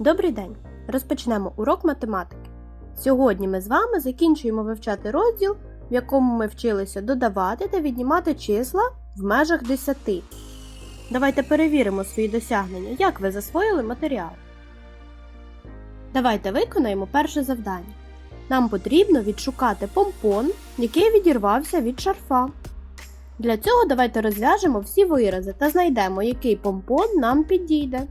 Добрий день! Розпочнемо урок математики. Сьогодні ми з вами закінчуємо вивчати розділ, в якому ми вчилися додавати та віднімати числа в межах 10. Давайте перевіримо свої досягнення, як ви засвоїли матеріал. Давайте виконаємо перше завдання. Нам потрібно відшукати помпон, який відірвався від шарфа. Для цього давайте розв'яжемо всі вирази та знайдемо, який помпон нам підійде.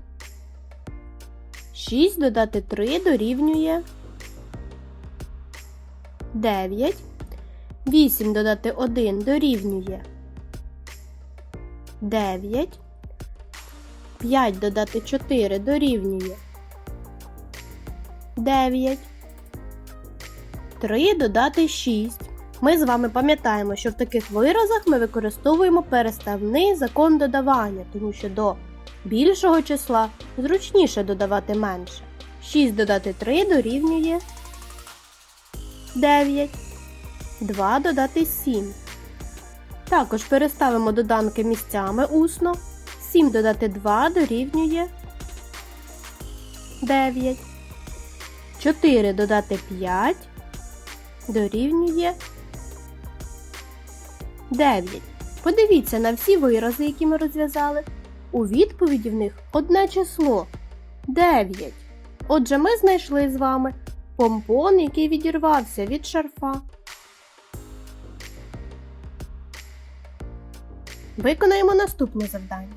6 додати 3 дорівнює 9. 8 додати 1 дорівнює 9. 5 додати 4 дорівнює 9. 3 додати 6. Ми з вами пам'ятаємо, що в таких виразах ми використовуємо переставний закон додавання, тому що до більшого числа зручніше додавати менше. 6 додати 3 дорівнює 9. 2 додати 7. Також переставимо доданки місцями усно. 7 додати 2 дорівнює 9. 4 додати 5 дорівнює 9. Подивіться на всі вирази, які ми розв'язали. У відповіді в них одне число 9. Отже, ми знайшли з вами помпон, який відірвався від шарфа. Виконаємо наступне завдання.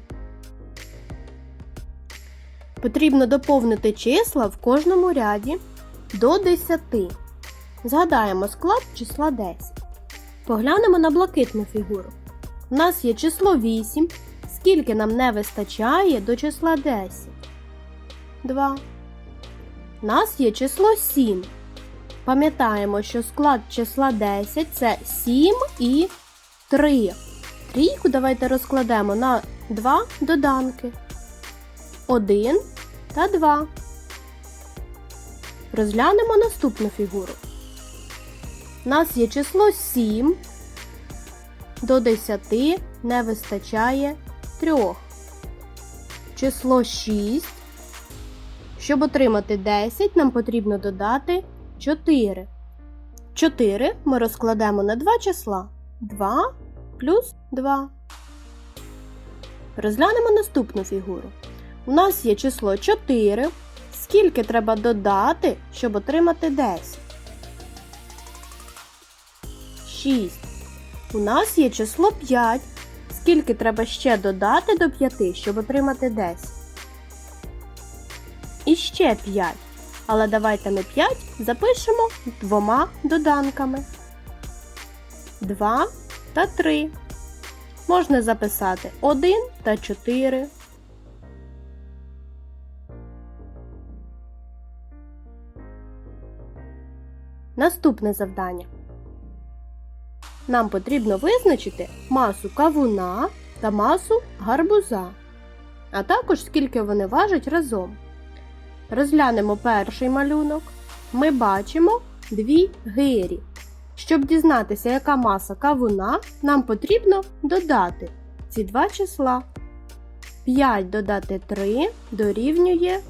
Потрібно доповнити числа в кожному ряді до 10. Згадаємо склад числа 10. Поглянемо на блакитну фігуру. У нас є число 8. Скільки нам не вистачає до числа 10? 2. У нас є число 7. Пам'ятаємо, що склад числа 10 це 7 і 3. Трійку давайте розкладемо на 2 доданки. 1 та 2. Розглянемо наступну фігуру. Нас є число 7. До 10 не вистачає 3. Число 6. Щоб отримати 10, нам потрібно додати 4. 4 ми розкладемо на два числа. 2 плюс 2. Розглянемо наступну фігуру. У нас є число 4. Скільки треба додати, щоб отримати 10? 6. У нас є число 5. Скільки треба ще додати до 5, щоб отримати 10? І ще 5. Але давайте ми 5 запишемо двома доданками. 2 та 3. Можна записати 1 та 4. Наступне завдання. Нам потрібно визначити масу кавуна та масу гарбуза, а також скільки вони важать разом. Розглянемо перший малюнок. Ми бачимо дві гирі. Щоб дізнатися, яка маса кавуна, нам потрібно додати ці два числа. 5 додати 3 дорівнює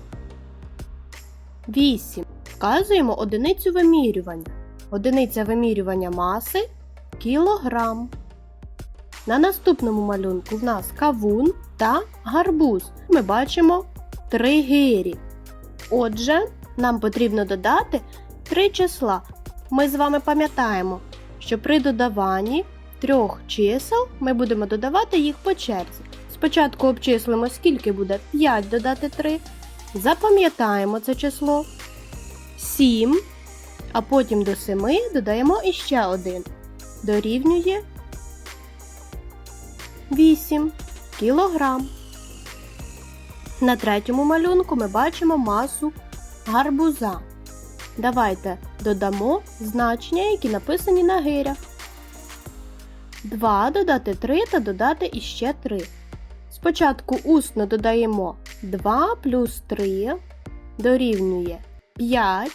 8. Вказуємо одиницю вимірювання. Одиниця вимірювання маси кілограм. На наступному малюнку в нас кавун та гарбуз. Ми бачимо три гирі. Отже, нам потрібно додати три числа. Ми з вами пам'ятаємо, що при додаванні трьох чисел ми будемо додавати їх по черзі. Спочатку обчислимо, скільки буде 5 додати 3. Запам'ятаємо це число 7, а потім до 7 додаємо іще один. Дорівнює 8 кілограм. На третьому малюнку ми бачимо масу гарбуза. Давайте додамо значення, які написані на гирях. 2 додати 3 та додати іще 3. Спочатку усно додаємо 2 плюс 3 дорівнює 5.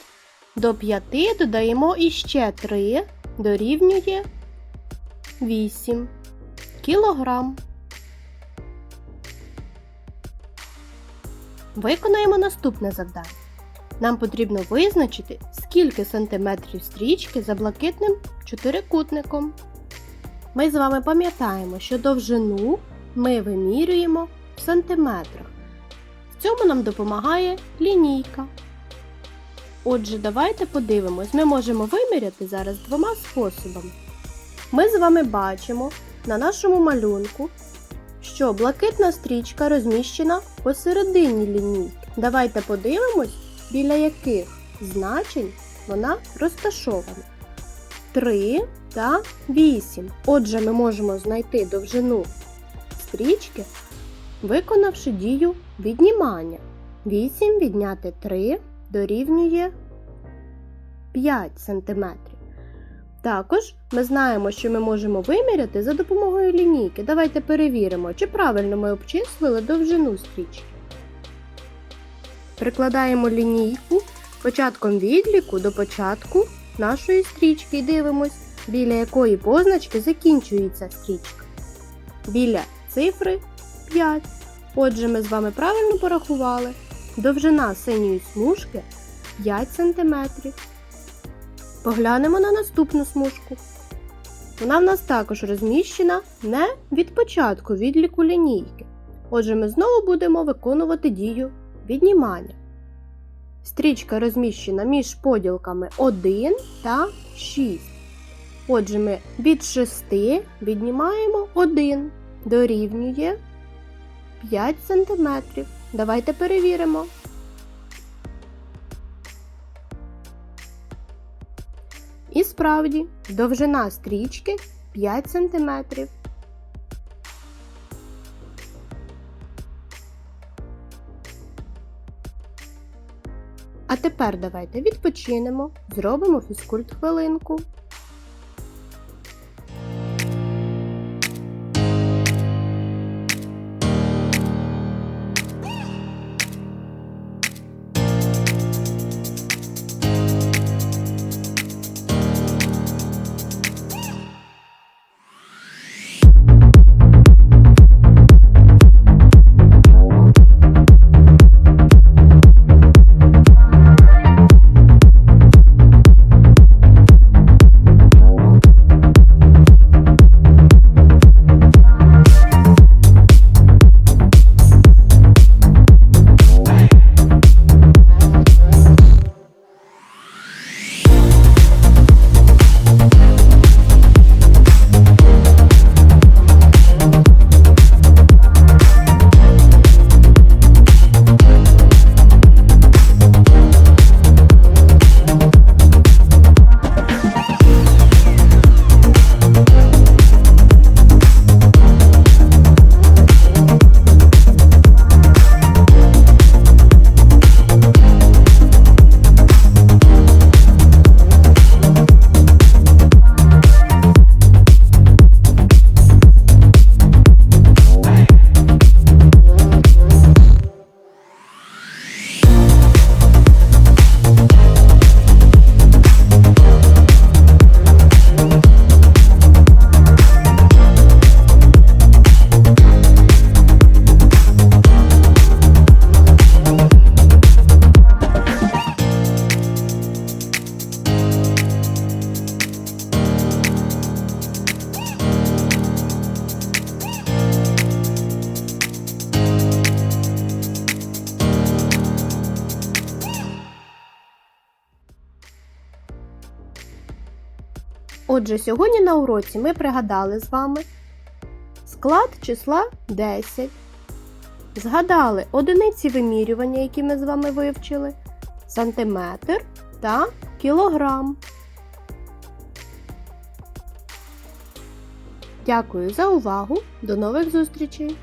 До 5 додаємо іще 3 дорівнює 8 кілограм. Виконаємо наступне завдання. Нам потрібно визначити, скільки сантиметрів стрічки за блакитним чотирикутником. Ми з вами пам'ятаємо, що довжину ми вимірюємо в сантиметрах. В цьому нам допомагає лінійка. Отже, давайте подивимось, ми можемо виміряти зараз двома способами. Ми з вами бачимо на нашому малюнку, що блакитна стрічка розміщена посередині лінійки. Давайте подивимось, біля яких значень вона розташована. 3 та 8. Отже, ми можемо знайти довжину стрічки, виконавши дію віднімання. 8 відняти 3 дорівнює 5 см. Також ми знаємо, що ми можемо виміряти за допомогою лінійки. Давайте перевіримо, чи правильно ми обчислили довжину стрічки. Прикладаємо лінійку початком відліку до початку нашої стрічки і дивимось, біля якої позначки закінчується стрічка. Біля цифри 5. Отже, ми з вами правильно порахували. Довжина синьої смужки 5 см. Поглянемо на наступну смужку. Вона в нас також розміщена не від початку відліку лінійки. Отже, ми знову будемо виконувати дію віднімання. Стрічка розміщена між поділками 1 та 6. Отже, ми від 6 віднімаємо 1 дорівнює 5 см. Давайте перевіримо. І справді, довжина стрічки 5 см. А тепер давайте відпочинемо, зробимо фізкульт хвилинку. Отже, сьогодні на уроці ми пригадали з вами склад числа 10. Згадали одиниці вимірювання, які ми з вами вивчили, сантиметр та кілограм. Дякую за увагу! До нових зустрічей!